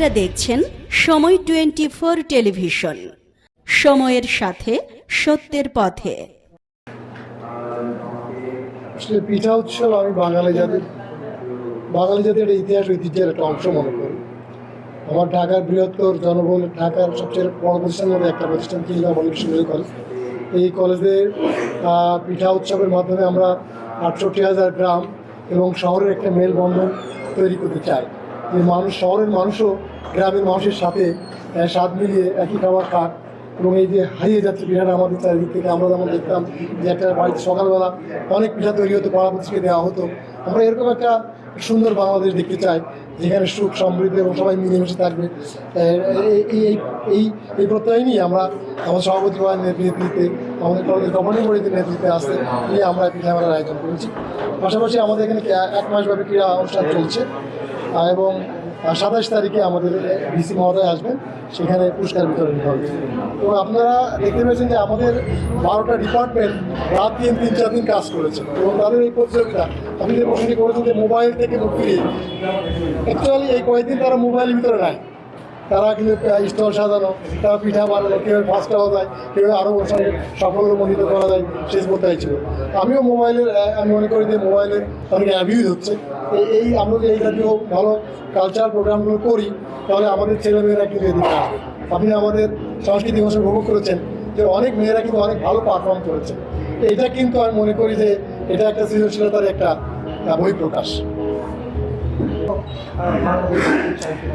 আপনারা দেখছেন সময় টোয়েন্টি ফোর টেলিভিশন। সময়ের সাথে সত্যের পথে। আসলে পিঠা উৎসব আমি বাঙালি জাতির বাঙালি জাতির ইতিহাস ঐতিহ্যের একটা অংশ মনে করি। আমার ঢাকার বৃহত্তর জনবহুল ঢাকার সবচেয়ে বড় প্রতিষ্ঠানের মধ্যে একটা প্রতিষ্ঠান কিংবা মল্লিক কলেজ এই কলেজের আহ, পিঠা উৎসবের মাধ্যমে আমরা আটষট্টি হাজার গ্রাম এবং শহরের একটা মেলবন্ধন তৈরি করতে চাই। যে মানুষ, শহরের মানুষও গ্রামের মানুষের সাথে স্বাদ মিলিয়ে একই খাবার খাক এবং এই যে হারিয়ে যাচ্ছে পিঠাটা আমাদের চারিদিক থেকে, আমরা যেমন দেখতাম যে একটা বাড়িতে সকালবেলা অনেক পিঠা তৈরি হতো, পাড়া প্রতিষ্ঠে দেওয়া হতো। আমরা এরকম একটা সুন্দর বাংলাদেশ দেখতে চাই, যেখানে সুখ, সমৃদ্ধি এবং সবাই মিলেমিশে থাকবে। এই- এই এই প্রত্যয় নিয়ে আমরা আমাদের সভাপতি হওয়ার নেতৃত্বে, আমাদের কলেজের গভর্নিং বডিতে নেতৃত্বে আসতে নিয়ে আমরা পিঠা মেলার আয়োজন করেছি। পাশাপাশি আমাদের এখানে এক- মাসব্যাপী ক্রীড়া অনুষ্ঠান চলছে। এবং সাতাশ তারিখে আমাদের ডিসি মহোদয় আসবেন, সেখানে পুরস্কার বিতরণ হবে। এবং আপনারা দেখতে পেয়েছেন যে আমাদের বারোটা ডিপার্টমেন্ট রাত দিন তিন, চার দিন কাজ করেছে। এবং তাদের এই প্রতিযোগিতা, আপনি যে প্রশ্নটি করেছেন যে মোবাইল থেকে মুক্তি অ্যাকচুয়ালি এই কয়েকদিন তারা মোবাইলের ভিতরে নাই। তারা কিন্তু স্টল সাজানো, তারা পিঠা বানানো কীভাবে ফার্স্ট হওয়া যায় কীভাবে আরও অনুষ্ঠানে সাফল্যমণ্ডিত করা যায় শেষ করতে ছিল। আমিও মোবাইলের আমি মনে করি যে মোবাইলের অনেক অ্যাবিউজ হচ্ছে। এই- আমরা যদি এই জাতীয় ভালো কালচারাল প্রোগ্রামগুলো করি, তাহলে আমাদের ছেলেমেয়েরা কিন্তু এদিকে আসবে। আপনি আমাদের সংস্কৃতি দিবস উপভোগ করেছেন, যে অনেক মেয়েরা কিন্তু অনেক ভালো পারফর্ম করেছে। এটা কিন্তু আমি মনে করি যে এটা একটা সৃজনশীলতার একটা বহিঃপ্রকাশ।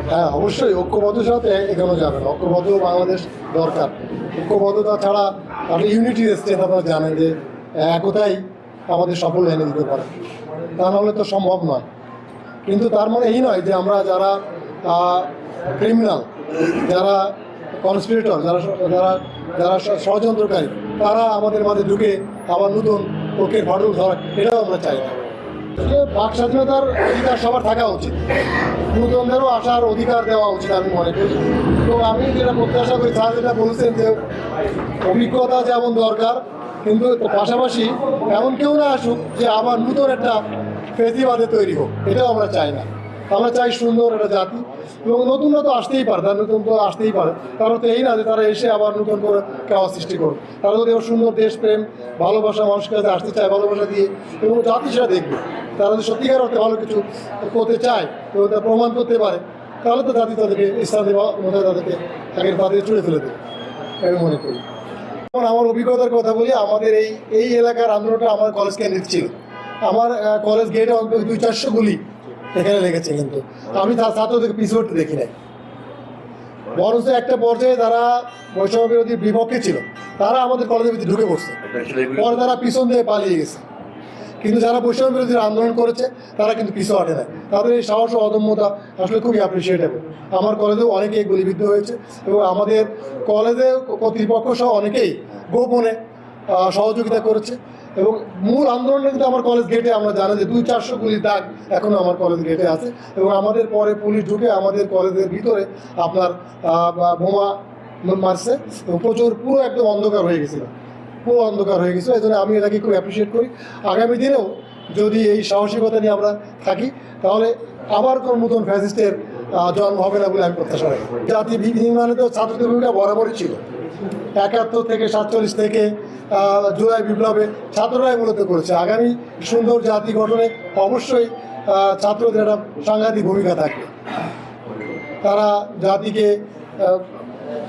হ্যাঁ অবশ্যই ঐক্যবদ্ধের সাথে এগোনো যাবে না। ঐক্যবদ্ধ বাংলাদেশ দরকার। ঐক্যবদ্ধতা ছাড়া আপনি ইউনিটি স্টেট আপনারা জানেন যে, একতাই আমাদের সফল এনে দিতে পারে। তা নাহলে তো সম্ভব নয়। কিন্তু তার মানে এই নয় যে, আমরা যারা ক্রিমিনাল যারা কনস্পিরেটর যারা যারা যারা ষড়যন্ত্রকারী, তারা আমাদের মাঝে ঢুকে আবার নতুন ওকে ফাটল ধরা, এটাও আমরা চাই না। বাক স্বাধীনতার অধিকার সবার থাকা উচিত। নতুনদেরও আসার অধিকার দেওয়া উচিত আমি মনে করি। তো আমি যেটা প্রত্যাশা করি, স্যার যেটা বলেছেন যে অভিজ্ঞতা যেমন দরকার, কিন্তু পাশাপাশি এমন কেউ না আসুক যে আবার নতুন একটা ফেসিবাদে তৈরি হোক। এটাও আমরা চাই না। আমরা চাই সুন্দর একটা জাতি। এবং নতুনরা তো আসতেই পারে, তারা নতুন তো আসতেই পারে। কারণ তো এই না যে তারা এসে আবার নতুন করে খাওয়া সৃষ্টি করবে তারা যদি সুন্দর দেশপ্রেম, ভালোবাসা মানুষের কাছে আসতে চায়, ভালোবাসা দিয়ে, এবং জাতি সেটা দেখবে। তারা যদি সত্যিকার অর্থে ভালো কিছু করতে চায় এবং তা প্রমাণ করতে পারে তাহলে তো জাতি তাদেরকে ইসলাম দেওয়া মধ্যে তাদেরকে তাকে তাদের চুড়ে ফেলে দেবে আমি মনে করি। যেমন আমার অভিজ্ঞতার কথা বলি আমাদের এই এই এলাকার আন্দোলনটা আমার কলেজ কেন্দ্রিক ছিল। আমার কলেজ গেটে অন্তত দুই চারশো গুলি এখানে লেগেছে কিন্তু। আমি তার ছাত্রদেরকে পিছু হতে দেখি নাই। বরঞ্চ একটা পর্যায়ে তারা বৈষম্য বিরোধীর বিপক্ষে ছিল তারা আমাদের কলেজের ভিতরে ঢুকে পড়ছে। পরে তারা পিছন দিয়ে পালিয়ে গেছে। কিন্তু যারা বৈষম্য বিরোধী আন্দোলন করেছে, তারা কিন্তু পিছু হটে না তাদের এই সাহস ও অদম্যতা আসলে খুবই অ্যাপ্রিসিয়েটেবল আমার কলেজেও অনেকেই গুলিবিদ্ধ হয়েছে এবং আমাদের কলেজে কর্তৃপক্ষ সহ অনেকেই গোপনে সহযোগিতা করেছে এবং মূল আন্দোলনে কিন্তু আমার কলেজ গেটে আমরা জানি যে দুই চারশো গুলি দাগ এখনও আমার কলেজ গেটে আছে এবং আমাদের পরে পুলিশ ঢুকে আমাদের কলেজের ভিতরে আপনার বোমা মারছে এবং প্রচুর, পুরো একদম অন্ধকার হয়ে গেছিল। পুরো অন্ধকার হয়ে গেছে এই জন্য আমি এটাকে খুব অ্যাপ্রিসিয়েট করি। আগামী দিনেও যদি এই সাহসিকতা নিয়ে আমরা থাকি, তাহলে আবার কোনো নতুন ফ্যাসিস্টের জন্ম হবে না বলে আমি প্রত্যাশা রাখি জাতি নির্মাণে তো ছাত্রদের ভূমিকা বরাবরই ছিল। একাত্তর থেকে সাতচল্লিশ থেকে জুলাই বিপ্লবে ছাত্ররাই মূলত করেছে। আগামী সুন্দর জাতি গঠনে অবশ্যই ছাত্রদের একটা সাংঘাতিক ভূমিকা থাকবে। তারা জাতিকে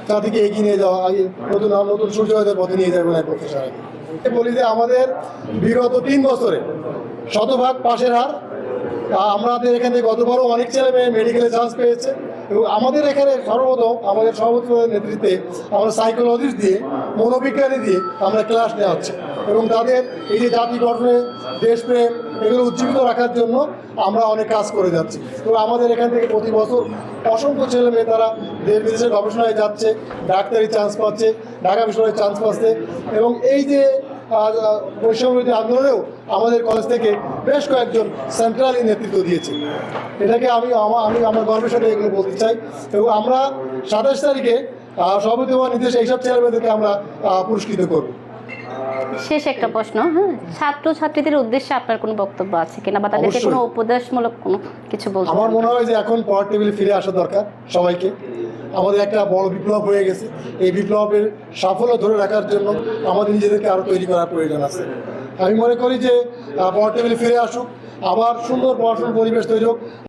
জাতিকে এগিয়ে নিয়ে যাওয়া, আগে নতুন নতুন সূর্যোদয়ের পথে নিয়ে যাবে না প্রত্যাশা রাখি বলি যে আমাদের বিগত তিন বছরে শতভাগ পাশের হার আমাদের এখানে গতবারও অনেক ছেলে মেয়ে মেডিকেলে চান্স পেয়েছে এবং আমাদের এখানে সর্বপ্রথম আমাদের সর্বোচ্চ নেতৃত্বে আমরা সাইকোলজিস্ট দিয়ে, মনোবিজ্ঞানী দিয়ে আমরা ক্লাস নেওয়া হচ্ছে। এবং তাদের এই যে জাতি গঠনে দেশপ্রেম এগুলো উজ্জীবিত রাখার জন্য আমরা অনেক কাজ করে যাচ্ছি। এবং আমাদের এখান থেকে প্রতি বছর অসংখ্য ছেলে মেয়ে তারা দেশ বিদেশে গবেষণায় যাচ্ছে, ডাক্তারি চান্স পাচ্ছে, ঢাকা বিশ্ববিদ্যালয়ে চান্স পাচ্ছে এবং এই যে বৈষম্যবিরোধী আন্দোলনেও আমাদের কলেজ থেকে বেশ কয়েকজন সেন্ট্রালি নেতৃত্ব দিয়েছে। এটাকে আমি আমি আমার গর্বের সাথে এগুলো বলতে চাই এবং আমরা সাতাশ তারিখে সভাপতি হওয়ার নির্দেশে এইসব ছেলেমেয়েদেরকে আমরা পুরস্কৃত করব। শেষ একটা প্রশ্ন হ্যাঁ? ছাত্র ছাত্রীদের উদ্দেশ্যে আপনার কোনো বক্তব্য আছে কিনা বা তাদেরকে। কোনো উপদেশমূলক কোনো কিছু বলতে আমার মনে হয় যে এখন পাওয়ার টেবিলে ফিরে আসা দরকার সবাইকে। আমাদের একটা বড় বিপ্লব হয়ে গেছে। এই বিপ্লবের সাফল্য ধরে রাখার জন্য আমাদের নিজেদেরকে আরও তৈরি করার প্রয়োজন আছে। আমি মনে করি যে পাওয়ার টেবিলে ফিরে আসুক। আবার সুন্দর পড়াশোনার পরিবেশ তৈরি হোক।